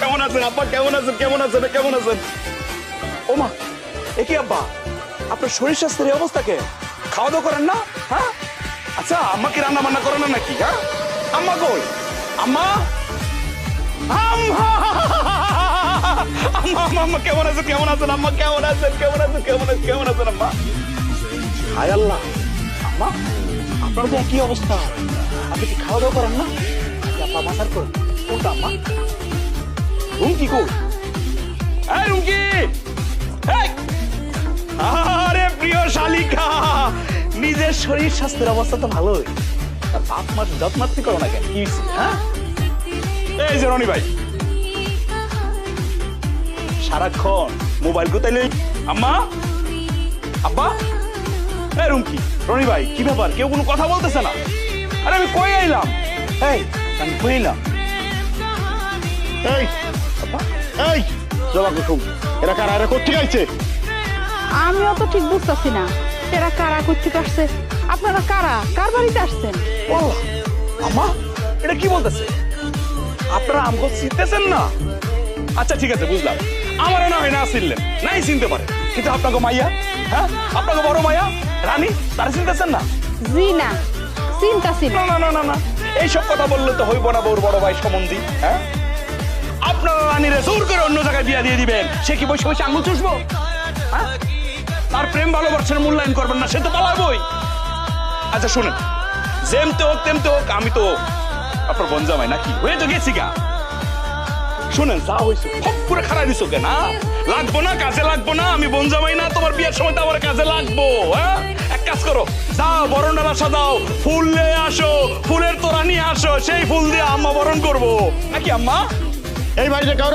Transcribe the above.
কেমন আছেন আব্বা কেমন আছেন কেমন আছেন কেমন আছেন ওমা এ আব্বা আপনার শরীর স্বাস্থ্যের অবস্থা কে খাওয়া দাওয়া করেন না হ্যাঁ আচ্ছা আম্মা কি রান্না বান্না করেন না নাকি হ্যাঁ আম্মা কই আম্মা আম্মা আম্মা আম্মা কেমন কেমন কেমন আছেন কেমন আছেন কেমন কেমন আছেন হায় আল্লাহ আম্মা আপনার কি অবস্থা আপনি কি খাওয়া দাওয়া করেন না আপা মাথার করুন কোনটা আম্মা রুমকি কই এই রুমকি আরে প্রিয় শালিকা, নিজের শরীর স্বাস্থ্যের অবস্থা তো ভালোই। আর বাপ মার যত্নার্থী করো না কেন? হ্যাঁ? এই যে রনি ভাই। সারাক্ষণ মোবাইল কোথায় আম্মা? আব্বা? এই রুমকি, রনি ভাই, কি ব্যাপার? কেউ কোনো কথা বলতেছে না? আরে আমি কই আইলাম? এই, আমি কই আইলাম? এই এই জবা কুসুম এরা কারা? এরা কোথেকে আইছে? আমিও তো ঠিক বুঝতেছি না। এরা কারা করতে আসছে? আপনারা কারা? কার বাড়িতে আসছেন? ওয়াল্লাহ আম্মা এটা কি বলতেছে? আপনারা আমগো চিনতেছেন না? আচ্ছা ঠিক আছে বুঝলাম। আমারও না হয় না চিনলেন নাই চিনতে পারে। কিন্তু আপনাকে মাইয়া হ্যাঁ? আপনাকে বড় মাইয়া রানী তারা চিনতেছেন না? জি না চিন্তা না না না না। এইসব কথা বললে তো হইব না বউর বড় ভাই সম্বন্ধী হ্যাঁ? রানীরে জোর করে অন্য জায়গায় বিয়া দিয়ে দিবেন। সে কি বসে বসে আঙুল চুষবো? হ্যাঁ? তার প্রেম ভালোবাসার মূল্যায়ন করবেন না, সে তো পালাবই আচ্ছা শুনেন। যেমতে হোক, তেমতে হোক, আমি তো আপনার বন জামাই নাকি? হয়ে তো গেছি গা। শুনেন, যা হয়েছে ফক করে খারাপ দিছো কেন হ্যাঁ? লাগবো না, কাজে লাগবো না, আমি বন জামাই না, তোমার বিয়ের সময় তো আমার কাজে লাগবো হ্যাঁ? এক কাজ করো, যাও বরণ ডালা সাজাও ফুল নিয়ে আসো, ফুলের তোরা নিয়ে আসো, সেই ফুল দিয়ে আম্মা বরণ করব। নাকি আম্মা? এই বাড়িতে কাউরে